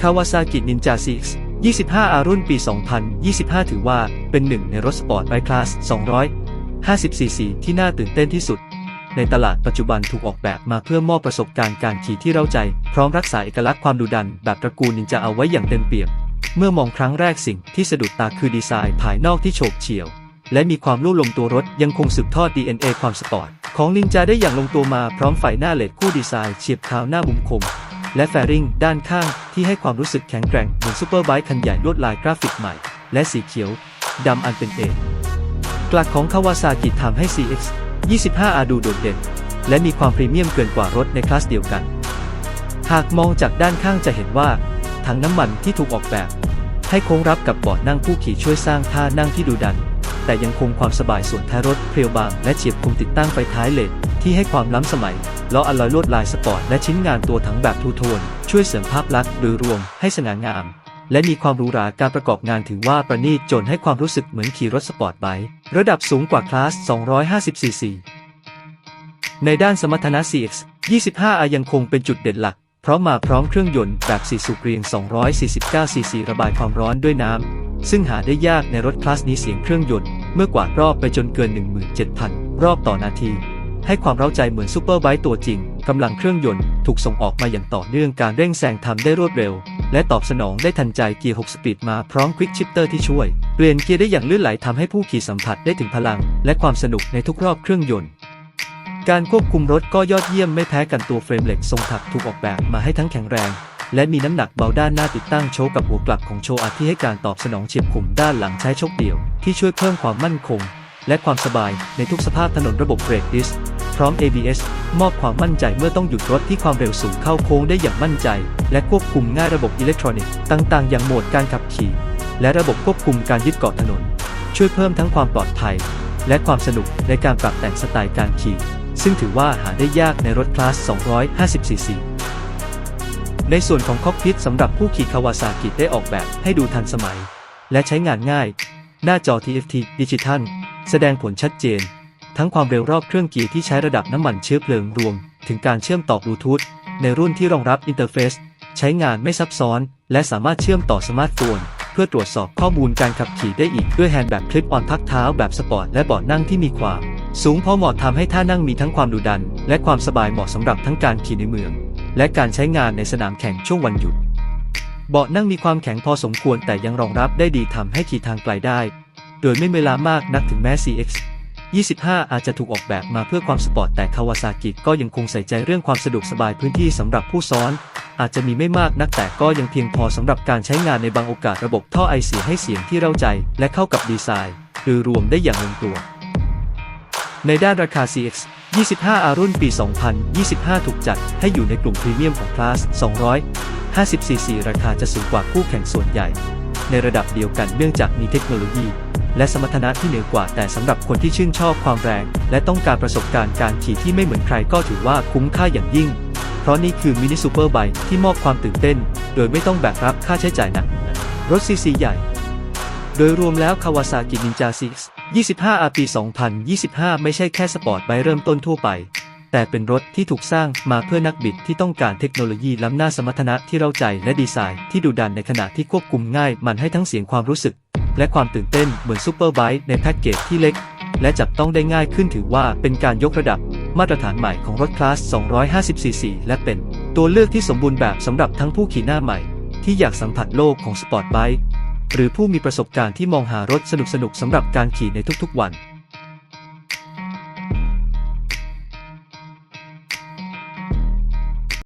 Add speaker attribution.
Speaker 1: Kawasaki Ninja 6 25 อารุ่นปี 2025 ถือว่าเป็นหนึ่งในรถสปอร์ตไบค์คลาส 250cc ที่น่าตื่นเต้นที่สุด ในตลาดปัจจุบันถูกออกแบบมาเพื่อมอบประสบการณ์การขี่ที่เร้าใจ พร้อมรักษาเอกลักษณ์ความดุดัน แบบตระกูลนินจาเอาไว้อย่างเต็มเปี่ยม เมื่อมองครั้งแรกสิ่งที่สะดุดตาคือดีไซน์ภายนอกที่โฉบเฉี่ยว และมีความลู่ลมตัวรถยังคงสืบทอด DNA ความสปอร์ตของนินจาได้อย่างลงตัวมาพร้อมไฟหน้าเลดคู่ดีไซน์เฉียบขาวหน้ามุมคม และแฟริงด้านข้างที่ให้ความรู้สึกแข็งแกร่งเหมือนซูเปอร์ไบค์คันใหญ่ลวดลายกราฟิกใหม่ และสีเขียวดำอันเป็นเอกกลักของคาวาซากิทำให้ CX 25R ดูโดดเด่น และมีความพรีเมียมเกินกว่ารถในคลาสเดียวกัน หากมองจากด้านข้างจะเห็นว่า ถังน้ำมันที่ถูกออกแบบ ให้โค้งรับกับเบาะนั่งผู้ขี่ช่วยสร้างท่านั่งที่ดูดัน แต่ยังคงความสบายส่วนท้ายรถเพรียวบางและเฉียบคมติดตั้งไฟท้ายเลด ที่ให้ความล้ำสมัยล้ออลอยลวดลายสปอร์ตและชิ้นงานตัวถังแบบทูโทน ช่วยเสริมภาพลักษณ์โดยรวมให้สง่างาม และมีความหรูหราการประกอบงานถือว่าประณีตจนให้ความรู้สึกเหมือนขี่รถสปอร์ตไบค์ระดับสูงกว่าคลาส 250cc ในด้านสมรรถนะ CX 25R ยังคงเป็นจุดเด่นหลัก เพราะมาพร้อมเครื่องยนต์แบบ4สูบเรียง 249cc ระบายความร้อนด้วยน้ำ ซึ่งหาได้ยากในรถคลาสนี้เสียงเครื่องยนต์ เมื่อกวาดรอบไปจนเกิน 17,000 รอบต่อนาที ให้ความเร้าใจเหมือนซูเปอร์ไบค์ตัวจริง กำลังเครื่องยนต์ถูกส่งออกมาอย่างต่อเนื่องการเร่งแซงทำได้รวดเร็ว และตอบสนองได้ทันใจเกียร์ 6 สปีดมาพร้อมควิกชิปเตอร์ที่ช่วย เปลี่ยนเกียร์ได้อย่างลื่นไหลทำให้ผู้ขี่สัมผัสได้ถึงพลัง และความสนุกในทุกรอบเครื่องยนต์การควบคุมรถก็ยอดเยี่ยมไม่แพ้กันตัวเฟรมเหล็กทรงถักถูกออกแบบมาให้ทั้งแข็งแรง และมีน้ำหนักเบาด้านหน้าติดตั้งโชว์กับหัวกลับของโชอาที่ให้การตอบสนองเฉียบคมด้านหลังใช้โชคเดี่ยว ที่ช่วยเพิ่มความมั่นคง และความสบายในทุกสภาพถนนระบบเบรกดิส ร้อม ABS มอบความมั่นใจเมื่อต้องหยุดรถที่ความเร็วสูงเข้าโค้งได้อย่างมั่นใจ และควบคุมง่ายระบบอิเล็กทรอนิกส์ต่างๆ อย่างโหมดการขับขี่ และระบบควบคุมการยึดเกาะถนน ช่วยเพิ่มทั้งความปลอดภัย และความสนุกในการปรับแต่งสไตล์การขี่ ซึ่งถือว่าหาได้ยากในรถคลาส 250cc ในส่วนของคอกพิทสำหรับผู้ขี่คาวาซากิได้ออกแบบให้ดูทันสมัย และใช้งานง่าย หน้าจอ TFT ดิจิทัล แสดงผลชัดเจน ทั้งความเร็วรอบเครื่องเกียร์ที่ใช้ระดับน้ำมันเชื้อเพลิงรวม ถึงการเชื่อมต่อบลูทูธในรุ่นที่รองรับอินเทอร์เฟซใช้งานไม่ซับซ้อน และสามารถเชื่อมต่อสมาร์ทโฟน เพื่อตรวจสอบข้อมูลการขับขี่ได้อีกด้วยแฮนด์แบบคลิปออนพักเท้าแบบสปอร์ตและเบาะนั่งที่มีความ สูงพอเหมาะทำให้ท่านั่งมีทั้งความดุดัน และความสบายเหมาะสำหรับทั้งการขี่ในเมือง และการใช้งานในสนามแข่งช่วงวันหยุด เบาะนั่งมีความแข็งพอสมควรแต่ยังรองรับได้ดีทำให้ขี่ทางไกลได้ โดยไม่เวลามากนักถึงแม้ CX 25 อาจจะถูกออกแบบมาเพื่อความสปอร์ตแต่คาวาซากิก็ยังคงใส่ใจเรื่องความสะดวกสบายพื้นที่สำหรับผู้ซ้อน อาจจะมีไม่มากนักแต่ก็ยังเพียงพอสำหรับการใช้งานในบางโอกาสระบบท่อไอเสียให้เสียงที่เร้าใจ และเข้ากับดีไซน์โดยรวมได้อย่างลงตัว ในด้านราคา CX 25 อารุ่นปี 2025 ถูกจัดให้อยู่ในกลุ่มพรีเมียมของคลาส 250cc ราคาจะสูงกว่าคู่แข่งส่วนใหญ่ ในระดับเดียวกันเนื่องจากมีเทคโนโลยี และสมรรถนะที่เหนือกว่า แต่สำหรับคนที่ชื่นชอบความแรง และต้องการประสบการณ์การขี่ที่ไม่เหมือนใครก็ถือว่าคุ้มค่าอย่างยิ่ง เพราะนี่คือมินิซูเปอร์ไบค์ที่มอบความตื่นเต้น โดยไม่ต้องแบกรับค่าใช้จ่ายหนัก รถซีซีใหญ่ โดยรวมแล้ว Kawasaki Ninja 6 25 R ปี 2025 ไม่ใช่แค่สปอร์ตไบค์เริ่มต้นทั่วไป แต่เป็นรถที่ถูกสร้างมาเพื่อนักบิดที่ต้องการเทคโนโลยีล้ำหน้าสมรรถนะที่เราใจและดีไซน์ที่ดุดันในขณะที่ควบคุมง่ายมันให้ทั้งเสียงความรู้สึก และความตื่นเต้นเหมือนซูเปอร์ไบค์ในแพ็กเกจที่เล็ก และจับต้องได้ง่ายขึ้นถือว่าเป็นการยกระดับมาตรฐานใหม่ของรถคลาส 250cc และเป็นตัวเลือกที่สมบูรณ์แบบสำหรับทั้งผู้ขี่หน้าใหม่ ที่อยากสัมผัสโลกของสปอร์ตไบค์หรือผู้มีประสบการณ์ที่มองหารถสนุกๆสำหรับการขี่ในทุกๆวัน